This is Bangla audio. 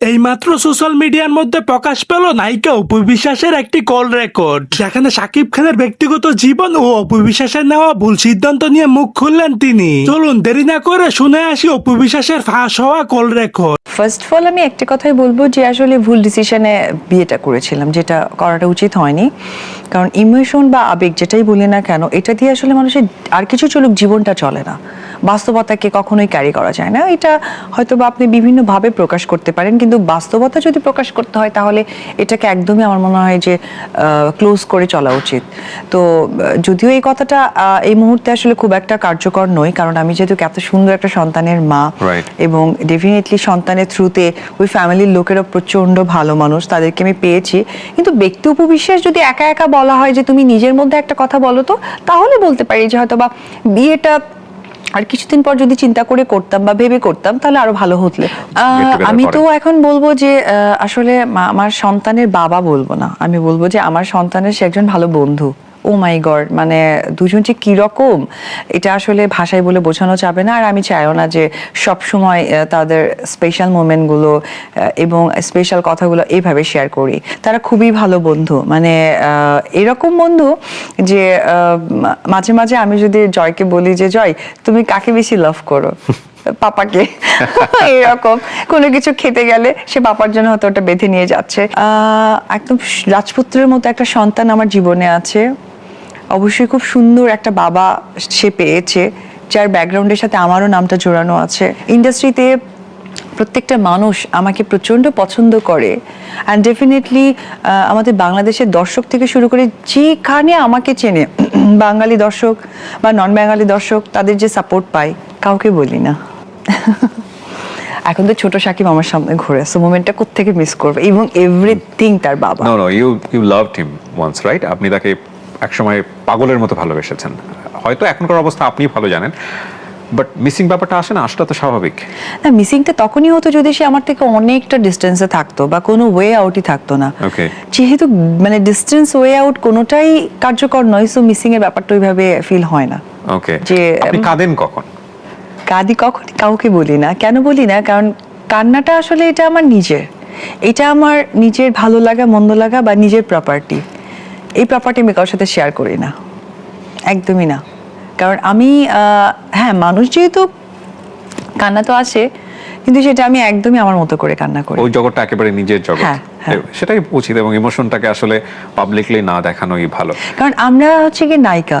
এইমাত্র সোশ্যাল মিডিয়ার মধ্যে প্রকাশ পেল নায়িকা অপু বিশ্বাসের একটি কল রেকর্ড যেখানে সাকিব খানের ব্যক্তিগত জীবন ও অপু বিশ্বাসের নেওয়া ভুল সিদ্ধান্ত নিয়ে মুখ খুললেন তিনি। চলুন দেরি না করে শুনে আসি অপু বিশ্বাসের ফাঁস হওয়া call record first of all আমি একটা কথাই বলব যে আসলে ভুল ডিসিশনে বিয়েটা করেছিলাম, যেটা করাটা উচিত হয়নি। কারণ ইমোশন বা আবেগ যেটাই বলি না কেন, এটা দিয়ে আসলে মানুষের আর কিছু চলুক জীবনটা চলে না। বাস্তবতাকে কখনোই ক্যারি করা যায় না। এটা হয়তো বা আপনি বিভিন্নভাবে প্রকাশ করতে পারেন কিন্তু বাস্তবতা যদি প্রকাশ করতে হয় তাহলে এটাকে একদমই আমার মনে হয় যে ক্লোজ করে চলা উচিত। তো যদিও এই কথাটা এই মুহূর্তে আসলে খুব একটা কার্যকর নয় কারণ আমি যেহেতু এত সুন্দর একটা সন্তানের মা এবং ডেফিনেটলি সন্তানের থ্রুতে ওই ফ্যামিলির লোকেরা প্রচণ্ড ভালো মানুষ তাদেরকে আমি পেয়েছি। কিন্তু ব্যক্তি উপবিশ্বাস যদি একা একা বলা হয় যে তুমি নিজের মধ্যে একটা কথা বলো তো তাহলে বলতে পারি যে হয়তো বা বিয়েটা আর কিছুদিন পর যদি চিন্তা করে করতাম বা ভেবে করতাম তাহলে আরও ভালো হতো। আহ, আমি তো এখন বলব যে আহ, আসলে আমার সন্তানের বাবা বলব না। আমি বলব যে আমার সন্তানের সে একজন ভালো বন্ধু। ও মাই গড মানে দুজন যে কীরকম এটা আসলে ভাষায় বলে বোঝানো যাবে না। আর আমি চাইও না যে সব সময় তাদের স্পেশাল মোমেন্টগুলো এবং স্পেশাল কথাগুলো এইভাবে শেয়ার করি। তারা খুবই ভালো বন্ধু। মানে এরকম বন্ধু যে মাঝে মাঝে আমি যদি জয়কে বলি যে, জয়, তুমি কাকে বেশি লাভ করো? পাপাকে। এরকম। কোনো কিছু খেতে গেলে সে পাপার জন্য হয়তো ওটা বেঁধে নিয়ে যাচ্ছে। একদম রাজপুত্রের মতো একটা সন্তান আমার জীবনে আছে। অবশ্যই খুব সুন্দর একটা বাবা সে পেয়েছে, যার ব্যাকগ্রাউন্ডের সাথে আমারও নামটা জোড়ানো আছে। ইন্ডাস্ট্রিতে প্রত্যেকটা মানুষ আমাকে প্রচণ্ড পছন্দ করে। অ্যান্ড ডেফিনেটলি আমাদের বাংলাদেশের দর্শক থেকে শুরু করে যেখানে আমাকে চেনে, বাঙালি দর্শক বা নন বাঙালি দর্শক, তাদের যে সাপোর্ট পাই কাউকে বলি না। এখন তো ছোট সাকিব আমার সামনে ঘুরে সো মোমেন্টটা কোত্থেকে মিস করবে? এবং এভরিথিং তার বাবা। No no you you loved him once right আপনি তাকে একসময় পাগলের মতো ভালোবেসেছেন। হয়তো এখনকার অবস্থা আপনি ভালো জানেন বাট মিসিং ব্যাপারটা আসে না আসলে তো স্বাভাবিক। না মিসিংটা তখনই হতো যদি সে আমার থেকে অনেকটা ডিস্টেন্সে থাকতো বা কোনো ওয়ে আউটই থাকতো না. যেহেতু মানে ডিস্টেন্স ওয়ে আউট কোনোটাই কার্যকর নয় সো মিসিং এর ব্যাপারটা ওইভাবে ফিল হয় না। ওকে যে, আপনি কাঁদেন কখন? কাঁদি কখন কাউকে বলি না। কেন বলি না? কারণ কান্নাটা আসলে এটা আমার নিজের। এটা আমার নিজের ভালো লাগা মন্দ লাগা বা নিজের প্রপার্টি এই প্রপার্টি আমি কারোর সাথে শেয়ার করি না। একদমই না। কারণ আমি হ্যাঁ মানুষ যেহেতু কান্না তো আসে কিন্তু সেটা আমি একদমই আমার মতো করে কান্না করি। ওই জগৎটা একেবারে নিজের জগৎ। হ্যাঁ, হ্যাঁ। সেটাই উচিত এবং ইমোশনটাকে আসলে পাবলিকলি না দেখানোই ভালো। কারণ আমরা হচ্ছে কি নায়িকা।